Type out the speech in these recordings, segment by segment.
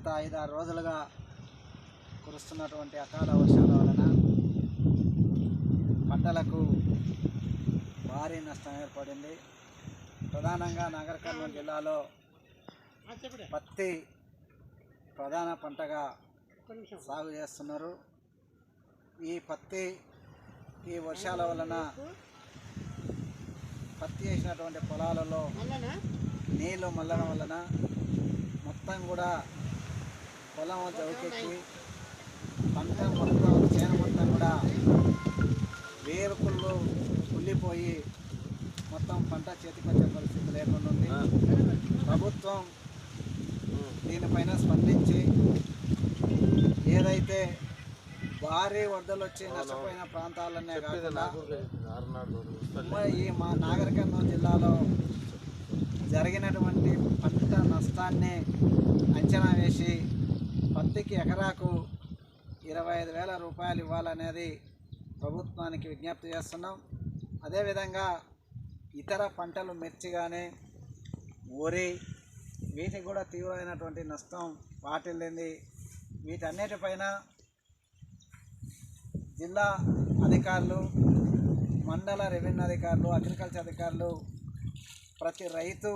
గత ఐదారు రోజులుగా కురుస్తున్నటువంటి అకాల వర్షాల వలన పంటలకు భారీ నష్టం ఏర్పడింది. ప్రధానంగా నగర కర్నూలు జిల్లాలో పత్తి ప్రధాన పంటగా సాగు చేస్తున్నారు. ఈ పత్తి ఈ వర్షాల వలన పత్తి వేసినటువంటి పొలాలలో నీళ్ళు మల్లడం వలన మొత్తం కూడా పొలం చౌకెక్కి పంట మొత్తం చేను మొత్తం కూడా వేరుకుళ్ళు కుళ్ళిపోయి మొత్తం పంట చేతికొచ్చే పరిస్థితి లేకుండా ఉంది. ప్రభుత్వం దీనిపైన స్పందించి ఏదైతే భారీ వరదలు వచ్చి నష్టపోయిన ప్రాంతాలనే కాకుండా ఈ మా నాగర్ కర్నూలు జిల్లాలో జరిగినటువంటి పంట నష్టాన్ని అంచనా వేసి పత్తికి ఎకరాకు ఇరవై ఐదు వేల రూపాయలు ఇవ్వాలనేది ప్రభుత్వానికి విజ్ఞప్తి చేస్తున్నాం. అదేవిధంగా ఇతర పంటలు మిర్చి కానీ వరి వీటికి కూడా తీవ్రమైనటువంటి నష్టం వాటిల్లింది. వీటన్నిటిపైన జిల్లా అధికారులు మండల రెవెన్యూ అధికారులు అగ్రికల్చర్ అధికారులు ప్రతి రైతు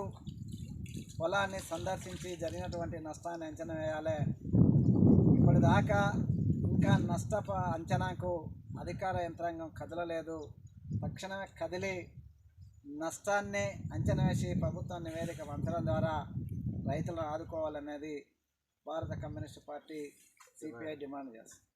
పొలాన్ని సందర్శించి జరిగినటువంటి నష్టాన్ని అంచనా వేయాలి. దాకా ఇంకా నష్టప అంచనాకు అధికార యంత్రాంగం కదలలేదు. తక్షణమే కదిలి నష్టాన్ని అంచనా వేసి ప్రభుత్వం నివేదిక పంచడం ద్వారా రైతులను ఆదుకోవాలనేది భారత కమ్యూనిస్ట్ పార్టీ సిపిఐ డిమాండ్ చేస్తుంది.